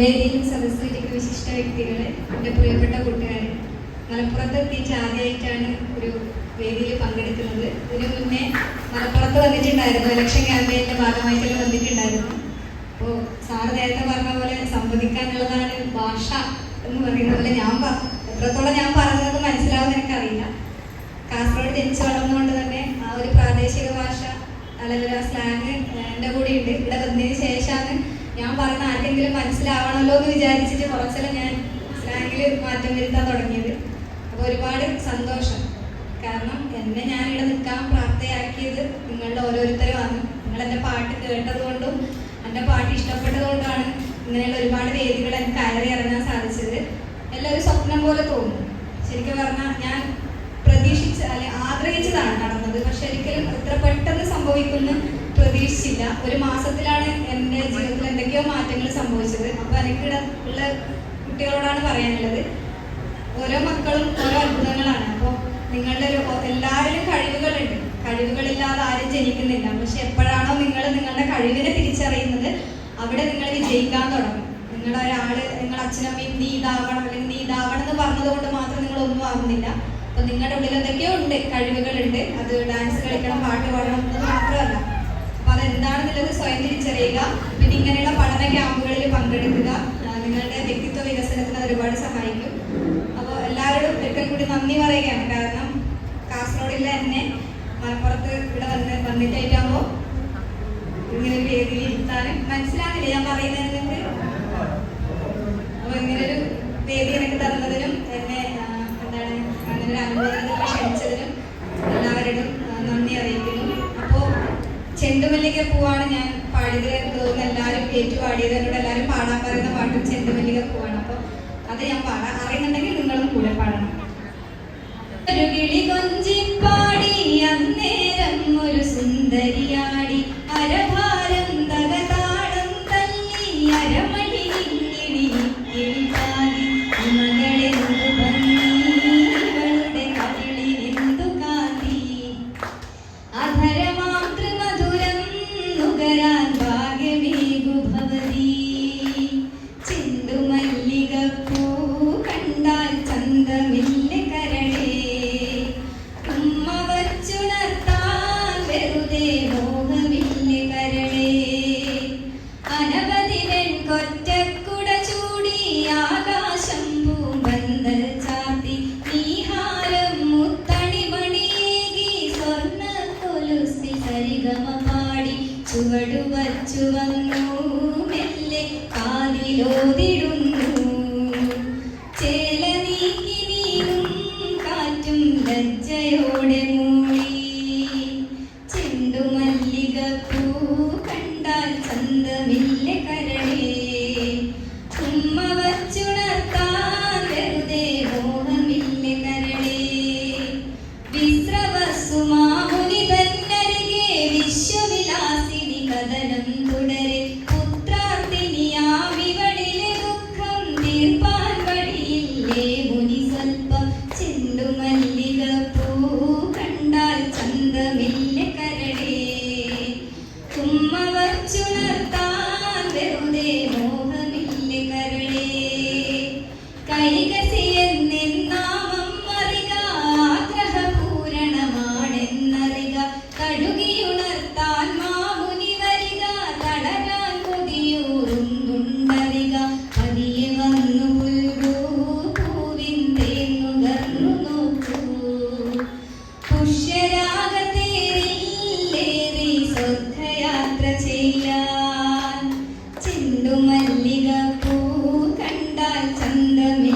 വേദിയിലും സദസ്സിലേക്ക് വിശിഷ്ട വ്യക്തികളെ എന്റെ പ്രിയപ്പെട്ട കൂട്ടുകാരെ. മലപ്പുറത്ത് എത്തിയിട്ട് ആദ്യമായിട്ടാണ് ഒരു വേദിയിൽ പങ്കെടുക്കുന്നത്. ഇതിനു മുന്നേ മലപ്പുറത്ത് വന്നിട്ടുണ്ടായിരുന്നു. ഇലക്ഷൻ ക്യാമ്പയിന്റെ ഭാഗമായിട്ടെല്ലാം വന്നിട്ടുണ്ടായിരുന്നു. അപ്പോൾ സാറ് നേരത്തെ പറഞ്ഞ പോലെ സംവദിക്കാനുള്ളതാണ് ഭാഷ എന്ന് പറയുന്ന പോലെ ഞാൻ എത്രത്തോളം ഞാൻ പറഞ്ഞത് മനസ്സിലാവുമെന്ന് എനിക്കറിയില്ല. കാസർഗോഡ് ജനിച്ചു വളർന്നുകൊണ്ട് തന്നെ ആ ഒരു പ്രാദേശിക ഭാഷ അല്ലെങ്കിൽ ആ സ്ലാങ് എന്റെ കൂടെ ഉണ്ട് ഇവിടെ ഞാൻ പറഞ്ഞ ആർക്കെങ്കിലും മനസ്സിലാവണമല്ലോ എന്ന് വിചാരിച്ചിട്ട് കുറച്ചെല്ലാം ഞാൻ സ്ലാങ്ങിൽ മാറ്റം വരുത്താൻ തുടങ്ങിയത്. അപ്പോൾ ഒരുപാട് സന്തോഷം. കാരണം എന്നെ ഞാൻ ഞാനിവിടെ നിൽക്കാൻ പ്രാപ്തയാക്കിയത് നിങ്ങളുടെ ഓരോരുത്തരുമാണ്. നിങ്ങൾ എന്റെ പാട്ട് കേട്ടതുകൊണ്ടും എന്റെ പാട്ട് ഇഷ്ടപ്പെട്ടതുകൊണ്ടാണ് ഇങ്ങനെയുള്ള ഒരുപാട് വേദികൾ എനിക്ക് കയറി ഇറങ്ങാൻ സാധിച്ചത്. എല്ലാം ഒരു സ്വപ്നം പോലെ തോന്നും. ശരിക്കും പറഞ്ഞാൽ ഞാൻ പ്രതീക്ഷിച്ച അല്ലെ ആഗ്രഹിച്ചതാണ് നടന്നത്. പക്ഷെ ഒരിക്കലും ഇത്ര പെട്ടെന്ന് സംഭവിക്കുമെന്ന് പ്രതീക്ഷിച്ചില്ല. ഒരു മാസത്തിലാണ് എന്റെ എനിക്കിടെ ഉള്ള കുട്ടികളോടാണ് പറയാനുള്ളത്. ഓരോ മക്കളും ഓരോ അത്ഭുതങ്ങളാണ്. അപ്പോൾ നിങ്ങളുടെ എല്ലാവരും എല്ലാവരിലും കഴിവുകളുണ്ട്. കഴിവുകളില്ലാതെ ആരും ജനിക്കുന്നില്ല. പക്ഷെ എപ്പോഴാണോ നിങ്ങൾ നിങ്ങളുടെ കഴിവിനെ തിരിച്ചറിയുന്നത് അവിടെ നിങ്ങൾ വിജയിക്കാൻ തുടങ്ങും. നിങ്ങൾ ഒരാൾ നിങ്ങളുടെ അച്ഛനമ്മയും നീ ഇതാവണം അല്ലെങ്കിൽ നീ ഇതാവണം എന്ന് പറഞ്ഞത് കൊണ്ട് മാത്രം നിങ്ങൾ ഒന്നും ആവുന്നില്ല. അപ്പൊ നിങ്ങളുടെ ഉള്ളിൽ എന്തൊക്കെയോ ഉണ്ട് കഴിവുകളുണ്ട്. അത് ഡാൻസ് കളിക്കണം പാട്ട് പാടണം എന്ന് മാത്രമല്ല. അപ്പൊ അതെന്താണെന്നുള്ളത് സ്വയം തിരിച്ചറിയുക. പിന്നെ ഇങ്ങനെയുള്ള പഠന ക്യാമ്പുകളിൽ പങ്കെടുക്കുക ആ, നിങ്ങളുടെ വ്യക്തിത്വ വികസനത്തിന് അത് ഒരുപാട് സഹായിക്കും. അപ്പോൾ എല്ലാവരോടും ഒരിക്കൽ കൂടി നന്ദി പറയുകയാണ്. കാരണം കാസർഗോഡിൽ എന്നെ മലപ്പുറത്ത് ഇവിടെ വന്ന് വന്നിട്ടായിട്ടാകുമ്പോൾ ഇങ്ങനെ ഒരു വേദിയിൽ ഇരുത്താനും മനസ്സിലാകില്ല ഞാൻ പറയുന്നത് നിങ്ങൾക്ക് അപ്പോൾ ഇങ്ങനെ ഒരു വേദി എനിക്ക് തന്നതിനും എന്നെ എന്താണ് അങ്ങനെ ഒരു അനുഭവത്തിൽ ക്ഷണിച്ചതിനും എല്ലാവരോടും നന്ദി അറിയിക്കുന്നു. അപ്പോൾ ചെണ്ടുമല്ലിക പൂവാണ് ഞാൻ പാടിയത് തോന്നുന്നു. എല്ലാവരും ഏറ്റുപാടിയത് എന്നോട് എല്ലാവരും പാടാൻ പറയുന്ന പാട്ടും ചെണ്ടുമല്ലിക പൂവാണ്. അപ്പോൾ അത് ഞാൻ പാടാം. അറിയുന്നുണ്ടെങ്കിൽ നിങ്ങളും കൂടെ പാടണം. ഒരു കിളി കൊഞ്ചിപ്പാടി ചുവടു വച്ചു വന്നു മെല്ലെ കാതിലോതിടുന്നു. நல்ல